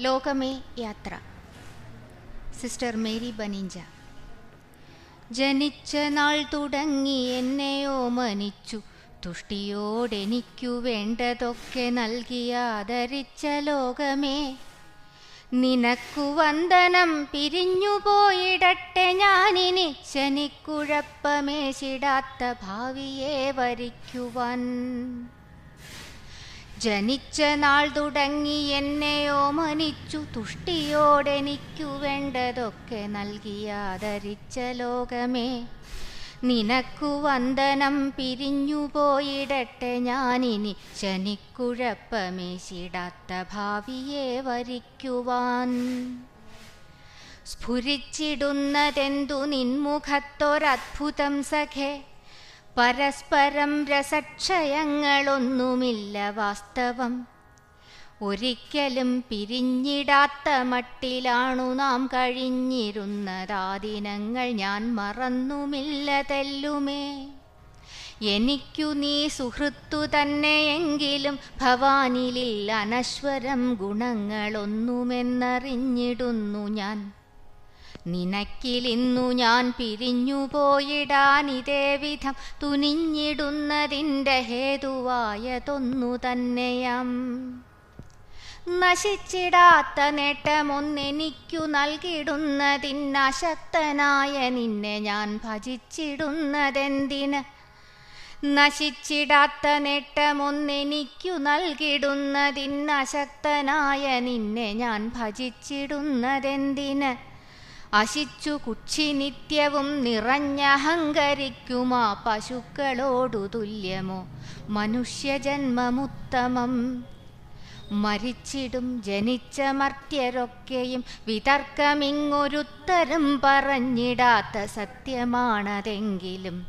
ലോകമേ യാത്ര. Sister Mary ബനിഞ്ച. ജനിച്ച നാൾ തുടങ്ങി എന്നെയോ മനിച്ചു തുഷ്ടിയോടെനിക്കു വേണ്ടതൊക്കെ നൽകി ആദരിച്ച ലോകമേ. നിനക്കു വന്ദനം പിരിഞ്ഞു പോയിടട്ടെ ഞാനിനി ശനിക്കുഴപ്പമേശിടാത്ത ഭാവിയെ വരിക്കുവാൻ. ജനിച്ച നാൾ തുടങ്ങി എന്നെയോ മനിച്ചു തുഷ്ടിയോടെനിക്കു വേണ്ടതൊക്കെ നൽകി ആദരിച്ച ലോകമേ. നിനക്കു വന്ദനം പിരിഞ്ഞു പോയിടട്ടെ ഞാനിനി ശനിക്കുഴപ്പമേശിടാത്ത ഭാവിയെ വരിക്കുവാൻ. സ്ഫുരിച്ചിടുന്നതെന്തു നിൻമുഖത്തൊരത്ഭുതം സഖേ. പരസ്പരം രസക്ഷയങ്ങളൊന്നുമില്ല വാസ്തവം. ഒരിക്കലും പിരിഞ്ഞിടാത്ത മട്ടിലാണു നാം കഴിഞ്ഞിരുന്നതാദിനങ്ങൾ ഞാൻ മറന്നുമില്ല തെല്ലുമേ. എനിക്കു നീ സുഹൃത്തു തന്നെയെങ്കിലും ഭവാനിലിൽ അനശ്വരം ഗുണങ്ങളൊന്നുമെന്നറിഞ്ഞിടുന്നു ഞാൻ. നിനക്കിലിന്നു ഞാൻ പിരിഞ്ഞു പോയിടാനിതേ വിധം തുനിഞ്ഞിടുന്നതിന്റെ ഹേതുവായതൊന്നു തന്നെയാം. നശിച്ചിടാത്ത നേട്ടമൊന്നെനിക്കു നൽകിടുന്നതിനശക്തനായ നിന്നെ ഞാൻ ഭജിച്ചിടുന്നതെന്തിന്? നശിച്ചിടാത്ത നേട്ടമൊന്നെനിക്കു നൽകിടുന്നതിനശക്തനായ നിന്നെ ഞാൻ ഭജിച്ചിടുന്നതെന്തിന്? അശിച്ചു കുക്ഷി നിത്യവും നിറഞ്ഞഹങ്കരിക്കുമാ പശുക്കളോടു തുല്യമോ മനുഷ്യജന്മമുത്തമം. മരിച്ചിടും ജനിച്ച മർത്യരൊക്കെയും വിതർക്കമിങ്ങൊരുത്തരം പറഞ്ഞിടാത്ത സത്യമാണതെങ്കിലും.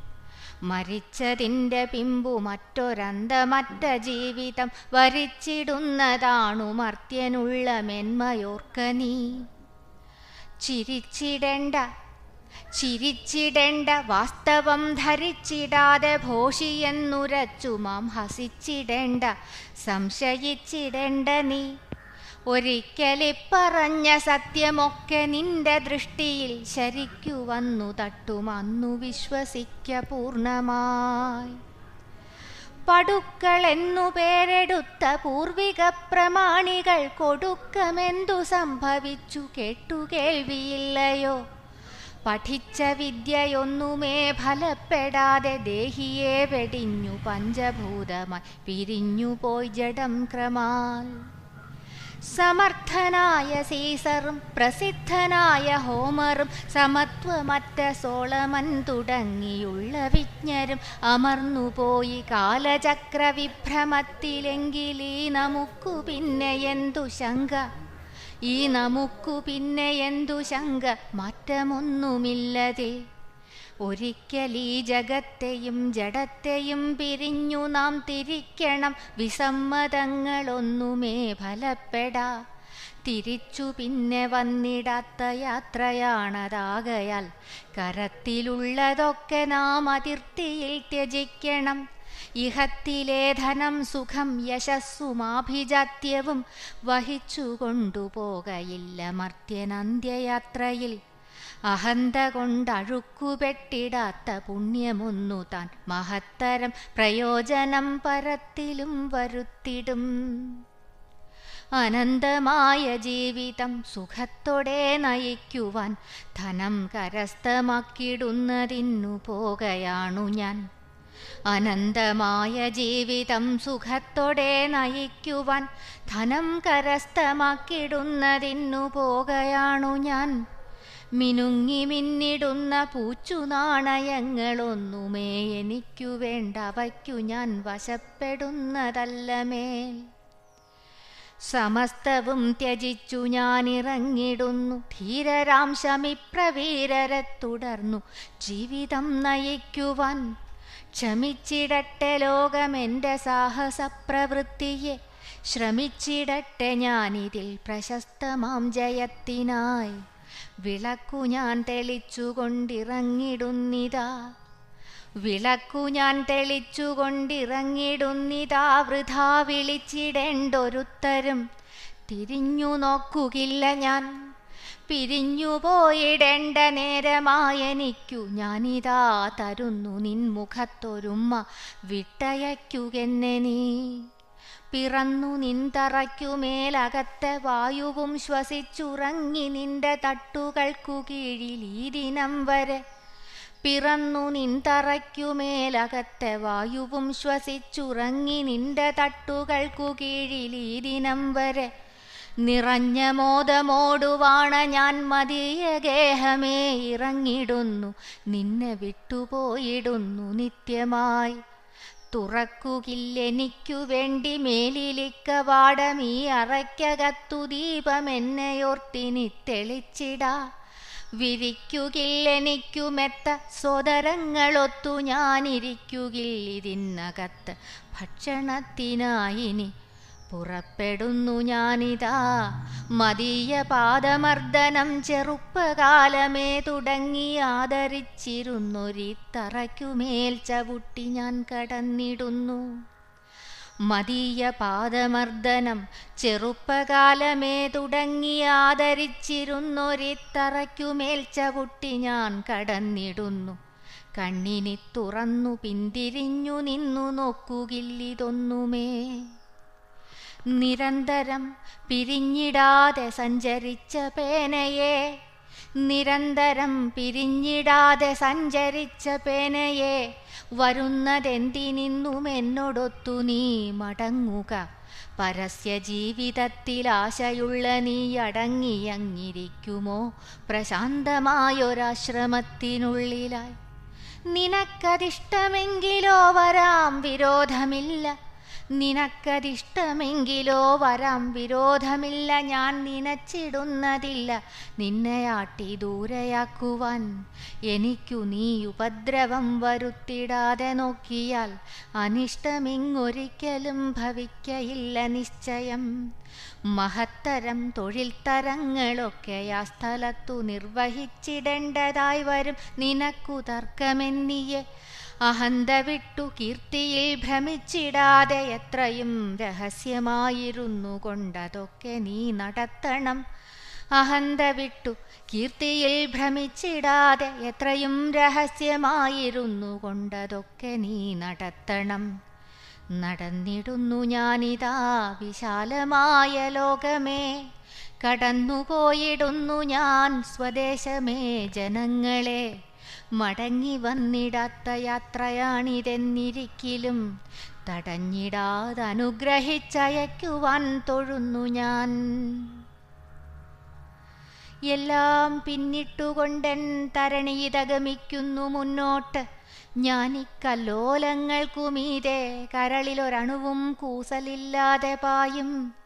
മരിച്ചതിന്റെ പിമ്പു മറ്റൊരന്തമറ്റ ജീവിതം വരിച്ചിടുന്നതാണു മർത്യനുള്ള മെന്മയോർക്ക നീ. ചിരിച്ചിടേണ്ട. ചിരിച്ചിടേണ്ട. വാസ്തവം ധരിച്ചിടാതെ ഭോഷിയെന്നുരച്ചു മാം ഹസിച്ചിടേണ്ട. സംശയിച്ചിടേണ്ട നീ. ഒരിക്കലിപ്പറഞ്ഞ സത്യമൊക്കെ നിന്റെ ദൃഷ്ടിയിൽ ശരിക്കു വന്നു തട്ടുമന്നു വിശ്വസിക്ക പൂർണമായി. പടുക്കൾ എന്നു പേരെടുത്ത പൂർവിക പ്രമാണികൾ കൊടുക്കമെന്തു സംഭവിച്ചു കേട്ടു കേൾവിയില്ലയോ? പഠിച്ച വിദ്യയൊന്നുമേ ഫലപ്പെടാതെ ദേഹിയെ വെടിഞ്ഞു പഞ്ചഭൂതമായി പിരിഞ്ഞു പോയി ജഡം ക്രമാൽ. സമർത്ഥനായ സീസറും പ്രസിദ്ധനായ ഹോമറും സമത്വമറ്റ സോളമൻ തുടങ്ങിയുള്ള വിജ്ഞരും അമർന്നുപോയി കാലചക്ര വിഭ്രമത്തിലെങ്കിലീ നമുക്കു പിന്നെ എന്തു ശങ്ക? ഈ നമുക്കു പിന്നെ എന്തു ശങ്ക? മാറ്റമൊന്നുമില്ലതേ. ഒരിക്കൽ ഈ ജഗത്തെയും ജഡത്തെയും പിരിഞ്ഞു നാം തിരിക്കണം. വിസമ്മതങ്ങളൊന്നുമേ ഫലപ്പെടാ. തിരിച്ചു പിന്നെ വന്നിടാത്ത യാത്രയാണതാകയാൽ കരത്തിലുള്ളതൊക്കെ നാം അതിർത്തിയിൽ ത്യജിക്കണം. ഇഹത്തിലെ ധനം സുഖം യശസ്സുമാഭിജാത്യവും വഹിച്ചു കൊണ്ടുപോകയില്ല മർത്യനന്ത്യയാത്രയിൽ. അഹന്ത കൊണ്ടഴുക്കുപെട്ടിടാത്ത പുണ്യമൊന്നു താൻ. മഹത്തരം പ്രയോജനം പരത്തിലും വരുത്തിടും. അനന്തമായ ജീവിതം സുഖത്തോടെ നയിക്കുവാൻ ധനം കരസ്ഥമാക്കിടുന്നതിന്നു പോകയാണു ഞാൻ. അനന്തമായ ജീവിതം സുഖത്തോടെ നയിക്കുവാൻ ധനം കരസ്ഥമാക്കിടുന്നതിന്നു പോകയാണു ഞാൻ. മിനുങ്ങി മിന്നിടുന്ന പൂച്ചു നാണയങ്ങളൊന്നുമേ എനിക്കു വേണ്ട വയ്ക്കു ഞാൻ വശപ്പെടുന്നതല്ല മേൽ സമസ്തവും ത്യജിച്ചു ഞാനിറങ്ങിടുന്നു ധീരരാം ശമിപ്രവീരരെ തുടർന്നു. ജീവിതം നയിക്കുവാൻ ക്ഷമിച്ചിടട്ടെ ലോകമെന്റെ സാഹസപ്രവൃത്തിയെ ശ്രമിച്ചിടട്ടെ ഞാനിതിൽ പ്രശസ്തമാം ജയത്തിനായി. വിളക്കു ഞാൻ തെളിച്ചുകൊണ്ടിറങ്ങിടുന്നിതാ. വിളക്കു ഞാൻ തെളിച്ചുകൊണ്ടിറങ്ങിടുന്നിതാ. വൃഥാ വിളിച്ചിടേണ്ടൊരുത്തരും തിരിഞ്ഞു നോക്കുകില്ല ഞാൻ. പിരിഞ്ഞു പോയിടേണ്ട നേരമായനിക്കു ഞാനിതാ തരുന്നു നിൻമുഖത്തൊരുമ്മ വിട്ടയക്കുകെന്നെ നീ. പിറന്നു നിന്തറയ്ക്കുമേലകത്തെ വായുവും ശ്വസിച്ചുറങ്ങി നിന്റെ തട്ടുകൾക്കു കീഴിൽ ഈ ദിനം വരെ. പിറന്നു നിന്തറയ്ക്കുമേലകത്തെ വായുവും ശ്വസിച്ചുറങ്ങി നിന്റെ തട്ടുകൾക്കു കീഴിൽ ഈ ദിനം വരെ. നിറഞ്ഞ മോദമോടുവാണ ഞാൻ മതിയ ഗേഹമേ ഇറങ്ങിടുന്നു. നിന്നെ വിട്ടുപോയിടുന്നു നിത്യമായി. തുറക്കുകില്ലെനിക്കു വേണ്ടി മേലിലിക്കവാടമീ അറയ്ക്കകത്തു ദീപമെന്നെയോർത്തിനി തെളിച്ചിടാ വിരിക്കുകില്ലെനിക്കു മെത്ത സ്വതരങ്ങളൊത്തു ഞാനിരിക്കുകിൽ ഇതിനകത്ത് ഭക്ഷണത്തിനായിനി പുറപ്പെടുന്നു ഞാനിതാ. മതീയ പാദമർദ്ദനം ചെറുപ്പകാലമേ തുടങ്ങി ആദരിച്ചിരുന്നൊരിത്തറയ്ക്കുമേൽ ചവിട്ടി ഞാൻ കടന്നിടുന്നു. മതീയ പാദമർദ്ദനം ചെറുപ്പകാലമേ തുടങ്ങി ആദരിച്ചിരുന്നൊരിത്തറയ്ക്കുമേൽ ചവിട്ടി ഞാൻ കടന്നിടുന്നു. കണ്ണിനി തുറന്നു പിന്തിരിഞ്ഞു നിന്നു നോക്കുകില്ലിതൊന്നുമേ. നിരന്തരം പിരിഞ്ഞിടാതെ സഞ്ചരിച്ച പേനയെ നിരന്തരം പിരിഞ്ഞിടാതെ സഞ്ചരിച്ച പേനയെ വരുന്നതെന്തിനിന്നും എന്നോടൊത്തു നീ മടങ്ങുക. പരസ്യ ജീവിതത്തിൽ ആശയുള്ള നീ അടങ്ങിയങ്ങിരിക്കുമോ? പ്രശാന്തമായൊരാശ്രമത്തിനുള്ളിലായി. നിനക്കതിഷ്ടമെങ്കിലോ വരാം വിരോധമില്ല. നിനക്കതിഷ്ടമെങ്കിലോ വരാം. വിരോധമില്ല ഞാൻ നിനച്ചിടുന്നതില്ല. നിന്നെയാട്ടി ദൂരയാക്കുവാൻ എനിക്കു നീ ഉപദ്രവം വരുത്തിടാതെ നോക്കിയാൽ അനിഷ്ടമിങ്ങൊരിക്കലും ഭവിക്കയില്ല നിശ്ചയം. മഹത്തരം തൊഴിൽ തരങ്ങളൊക്കെ ആ സ്ഥലത്തു നിർവഹിച്ചിടേണ്ടതായി വരും. നിനക്കു തർക്കമെന്നിയെ അഹന്ത വിട്ടു കീർത്തിയിൽ ഭ്രമിച്ചിടാതെ എത്രയും രഹസ്യമായിരുന്നു കൊണ്ടതൊക്കെ നീ നടത്തണം. അഹന്ത വിട്ടു കീർത്തിയിൽ ഭ്രമിച്ചിടാതെ എത്രയും രഹസ്യമായിരുന്നു കൊണ്ടതൊക്കെ നീ നടത്തണം. നടന്നിടുന്നു ഞാനിതാ വിശാലമായ ലോകമേ. കടന്നുപോയിടുന്നു ഞാൻ സ്വദേശമേ ജനങ്ങളെ. മടങ്ങി വന്നിടാത്ത യാത്രയാണിതെന്നിരിക്കിലും. തടഞ്ഞിടാതനുഗ്രഹിച്ചയക്കുവാൻ തൊഴുന്നു ഞാൻ. എല്ലാം പിന്നിട്ടുകൊണ്ടെൻ തരണിയിതഗമിക്കുന്നു മുന്നോട്ട്. ഞാനിക്കല്ലോലങ്ങൾക്കുമീതെ കരളിലൊരണുവും കൂസലില്ലാതെ പായും.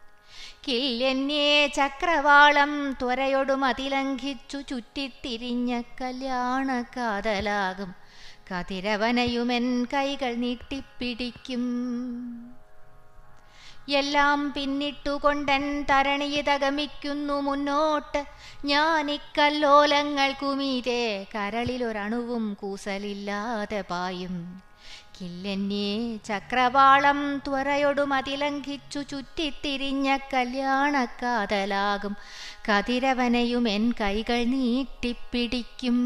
കില്ലെന്നേ ചക്രവാളം ത്വരയൊടും അതിലംഘിച്ചു ചുറ്റിത്തിരിഞ്ഞ കല്യാണ കാതലാകും കതിരവനയുമെൻ കൈകൾ നീട്ടിപ്പിടിക്കും. എല്ലാം പിന്നിട്ടുകൊണ്ടൻ തരണിയിതഗമിക്കുന്നു മുന്നോട്ട്. ഞാൻ ഇക്കല്ലോലങ്ങൾ കുമീരെ കരളിലൊരണുവും കൂസലില്ലാതെ പായും. കില്ലെന്നേ ചക്രവാളം ത്വരയൊടുമതിലംഘിച്ചു ചുറ്റിത്തിരിഞ്ഞ കല്യാണക്കാതലാകും. കതിരവനയും എൻ കൈകൾ നീട്ടിപ്പിടിക്കും.